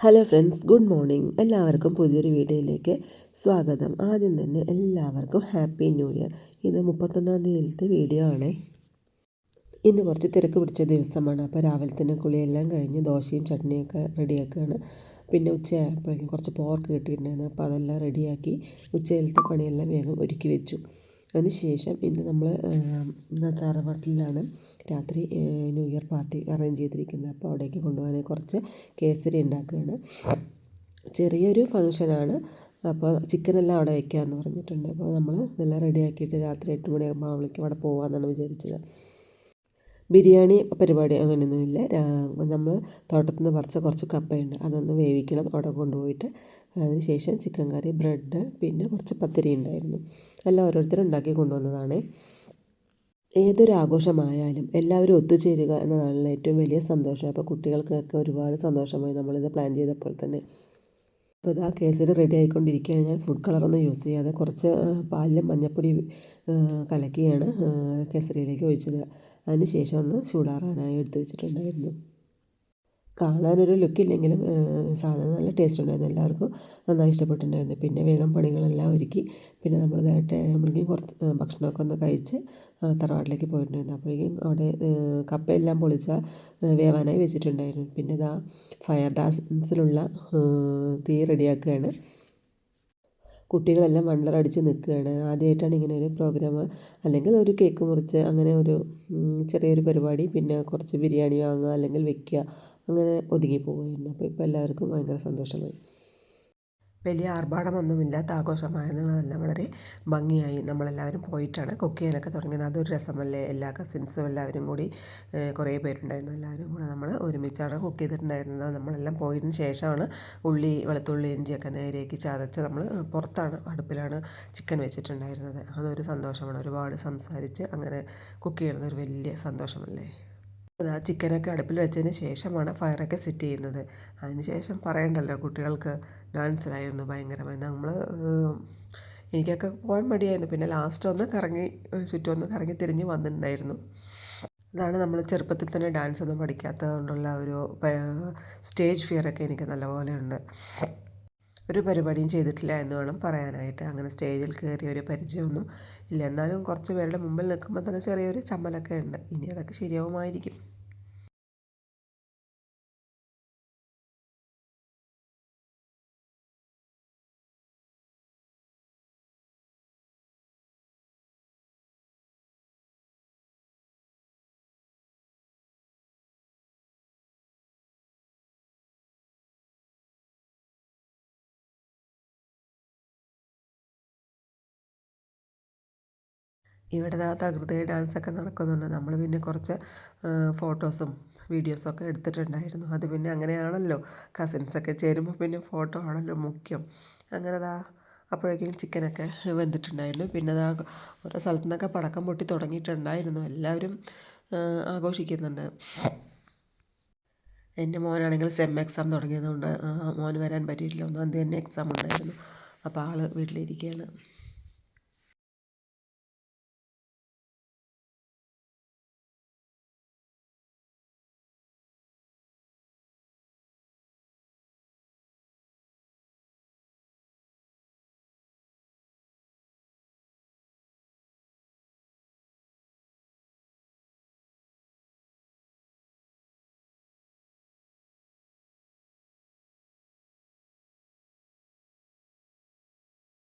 Hello friends good morning. എല്ലാവർക്കും പുതിയൊരു വീഡിയോയിലേക്ക് സ്വാഗതം. ആദ്യം തന്നെ എല്ലാവർക്കും ഹാപ്പി ന്യൂ ഇയർ. ഇത് മുപ്പത്തൊന്നാം തീയതിയിലത്തെ വീഡിയോ ആണ്. ഇന്ന് കുറച്ച് തിരക്ക് പിടിച്ച ദിവസമാണ്. അപ്പോൾ രാവിലെ തന്നെ കുളിയെല്ലാം കഴിഞ്ഞ് ദോശയും ചട്നിയൊക്കെ റെഡിയാക്കുകയാണ്. പിന്നെ ഉച്ചയായപ്പോഴേക്കും കുറച്ച് പോർക്ക് കിട്ടിയിട്ടുണ്ടായിരുന്നു. അപ്പോൾ അതെല്ലാം റെഡിയാക്കി ഉച്ചയിലത്തെ പണിയെല്ലാം വേഗം ഒരുക്കി വെച്ചു. അതിനുശേഷം ഇന്ന് നമ്മൾ തറവാട്ടിലാണ് രാത്രി ന്യൂ ഇയർ പാർട്ടി അറേഞ്ച് ചെയ്തിരിക്കുന്നത്. അപ്പോൾ അവിടേക്ക് കൊണ്ടുപോകാൻ കുറച്ച് കേസരി ഉണ്ടാക്കുകയാണ്. ചെറിയൊരു ഫങ്ഷനാണ് അപ്പോൾ ചിക്കനെല്ലാം അവിടെ വയ്ക്കാമെന്ന് പറഞ്ഞിട്ടുണ്ട്. അപ്പോൾ നമ്മൾ ഇതെല്ലാം റെഡിയാക്കിയിട്ട് രാത്രി എട്ട് മണിയാകുമ്പോൾ അവിടെ പോകാമെന്നാണ് വിചാരിച്ചത്. ബിരിയാണി പരിപാടി അങ്ങനെയൊന്നുമില്ല. നമ്മൾ തോട്ടത്തിൽ നിന്ന് പറിച്ച കുറച്ച് കപ്പയുണ്ട്. അതൊന്ന് വേവിക്കണം. അവിടെ കൊണ്ടുപോയിട്ട് അതിന് ശേഷം ചിക്കൻ കറി ബ്രെഡ് പിന്നെ കുറച്ച് പത്തിരി ഉണ്ടായിരുന്നു. എല്ലാം ഓരോരുത്തരും ഉണ്ടാക്കി കൊണ്ടുവന്നതാണ്. ഏതൊരു ആഘോഷമായാലും എല്ലാവരും ഒത്തുചേരുക എന്നതാണ് ഏറ്റവും വലിയ സന്തോഷം. അപ്പോൾ കുട്ടികൾക്കൊക്കെ ഒരുപാട് സന്തോഷമായി നമ്മളിത് പ്ലാൻ ചെയ്തപ്പോൾ തന്നെ. അപ്പോൾ ഇതാ കേസരി റെഡി ആയിക്കൊണ്ടിരിക്കുകയാണ്. ഞാൻ ഫുഡ് കളറൊന്നും യൂസ് ചെയ്യാതെ കുറച്ച് പാലിലും മഞ്ഞൾപ്പൊടി കലക്കിയാണ് കേസരിയിലേക്ക് ഒഴിച്ചത്. അതിന് ശേഷം ഒന്ന് ചൂടാറാനായി എടുത്ത് വെച്ചിട്ടുണ്ടായിരുന്നു. കാണാനൊരു ലുക്കില്ലെങ്കിലും സാധനം നല്ല ടേസ്റ്റ് ഉണ്ടായിരുന്നു എല്ലാവർക്കും നന്നായി ഇഷ്ടപ്പെട്ടിട്ടുണ്ടായിരുന്നു. പിന്നെ വേഗം പണികളെല്ലാം ഒരുക്കി. പിന്നെ നമ്മൾ നമ്മളേക്കും കുറച്ച് ഭക്ഷണമൊക്കെ ഒന്ന് കഴിച്ച് തറവാട്ടിലേക്ക് പോയിട്ടുണ്ടായിരുന്നു. അപ്പോഴേക്കും അവിടെ കപ്പയെല്ലാം പൊളിച്ച വേവാനായി വെച്ചിട്ടുണ്ടായിരുന്നു. പിന്നെ ഇതാ ഫയർ ഡാൻസിലുള്ള തീ റെഡിയാക്കുകയാണ്. കുട്ടികളെല്ലാം വണ്ടറടിച്ച് നിൽക്കുകയാണ്. ആദ്യമായിട്ടാണ് ഇങ്ങനെ ഒരു പ്രോഗ്രാം അല്ലെങ്കിൽ ഒരു കേക്ക് മുറിച്ച് അങ്ങനെ ഒരു ചെറിയൊരു പരിപാടി പിന്നെ കുറച്ച് ബിരിയാണി വാങ്ങുക അല്ലെങ്കിൽ വെക്കുക അങ്ങനെ ഒതുങ്ങി പോകുമായിരുന്നു അപ്പോൾ ഇപ്പോൾ എല്ലാവർക്കും ഭയങ്കര സന്തോഷമായി. വലിയ ആർഭാടമൊന്നുമില്ലാത്ത ആഘോഷമായിരുന്നു. അതെല്ലാം വളരെ ഭംഗിയായി നമ്മളെല്ലാവരും പോയിട്ടാണ്. കുക്ക് ചെയ്യാനൊക്കെ തുടങ്ങിയത്. അതൊരു രസമല്ലേ? എല്ലാ കസിൻസും എല്ലാവരും കൂടി കുറേ പേരുണ്ടായിരുന്നു. എല്ലാവരും കൂടെ നമ്മൾ ഒരുമിച്ചാണ് കുക്ക് ചെയ്തിട്ടുണ്ടായിരുന്നത്. നമ്മളെല്ലാം പോയതിന് ശേഷമാണ് ഉള്ളി വെളുത്തുള്ളി ഇഞ്ചിയൊക്കെ നേരേക്ക് ചതച്ച് നമ്മൾ പുറത്താണ് അടുപ്പിലാണ് ചിക്കൻ വെച്ചിട്ടുണ്ടായിരുന്നത്. അതൊരു സന്തോഷമാണ്. ഒരുപാട് സംസാരിച്ച് അങ്ങനെ കുക്ക് ചെയ്യുന്നത് ഒരു വലിയ സന്തോഷമല്ലേ? ആ ചിക്കനൊക്കെ അടുപ്പിൽ വെച്ചതിന് ശേഷമാണ് ഫയറൊക്കെ സെറ്റ് ചെയ്യുന്നത്. അതിന് ശേഷം പറയണ്ടല്ലോ കുട്ടികൾക്ക് ഡാൻസിലായിരുന്നു ഭയങ്കരമായി നമ്മൾ എനിക്കൊക്കെ പോകാൻ മടിയായിരുന്നു. പിന്നെ ലാസ്റ്റ് ഒന്ന് കറങ്ങി ചുറ്റും ഒന്ന് കറങ്ങി തിരിഞ്ഞ് വന്നിട്ടുണ്ടായിരുന്നു. അതാണ് നമ്മൾ ചെറുപ്പത്തിൽ തന്നെ ഡാൻസ് ഒന്നും പഠിക്കാത്തത് കൊണ്ടുള്ള ഒരു സ്റ്റേജ് ഫിയറൊക്കെ എനിക്ക് നല്ലപോലെ ഉണ്ട്. ഒരു പരിപാടിയും ചെയ്തിട്ടില്ല എന്ന് വേണം പറയാനായിട്ട്. അങ്ങനെ സ്റ്റേജിൽ കയറിയ ഒരു പരിചയമൊന്നും ഇല്ല. എന്നാലും കുറച്ച് പേരുടെ മുമ്പിൽ നിൽക്കുമ്പോൾ തന്നെ ചെറിയൊരു ചമ്മലൊക്കെ ഉണ്ട്. ഇനി അതൊക്കെ ശരിയാവുമായിരിക്കും. ഇവിടെ തകൃതി ഡാൻസൊക്കെ നടക്കുന്നുണ്ട്. നമ്മൾ പിന്നെ കുറച്ച് ഫോട്ടോസും വീഡിയോസൊക്കെ എടുത്തിട്ടുണ്ടായിരുന്നു. അത് പിന്നെ അങ്ങനെയാണല്ലോ. കസിൻസൊക്കെ ചേരുമ്പോൾ പിന്നെ ഫോട്ടോ ആണല്ലോ മുഖ്യം. അങ്ങനെ അതാ അപ്പോഴേക്കും ചിക്കനൊക്കെ വെന്തിട്ടുണ്ടായിരുന്നു. പിന്നെ അതാ ഓരോ സ്ഥലത്തു നിന്നൊക്കെ പടക്കം പൊട്ടി തുടങ്ങിയിട്ടുണ്ടായിരുന്നു. എല്ലാവരും ആഘോഷിക്കുന്നുണ്ട്. എന്റെ മോനാണെങ്കിൽ സെം എക്സാം തുടങ്ങിയതുകൊണ്ട് മോന് വരാൻ പറ്റിയിട്ടില്ല. ഒന്നാം തീയതി തന്നെ എക്സാം ഉണ്ടായിരുന്നു. അപ്പോൾ ആൾ വീട്ടിലിരിക്കുകയാണ്.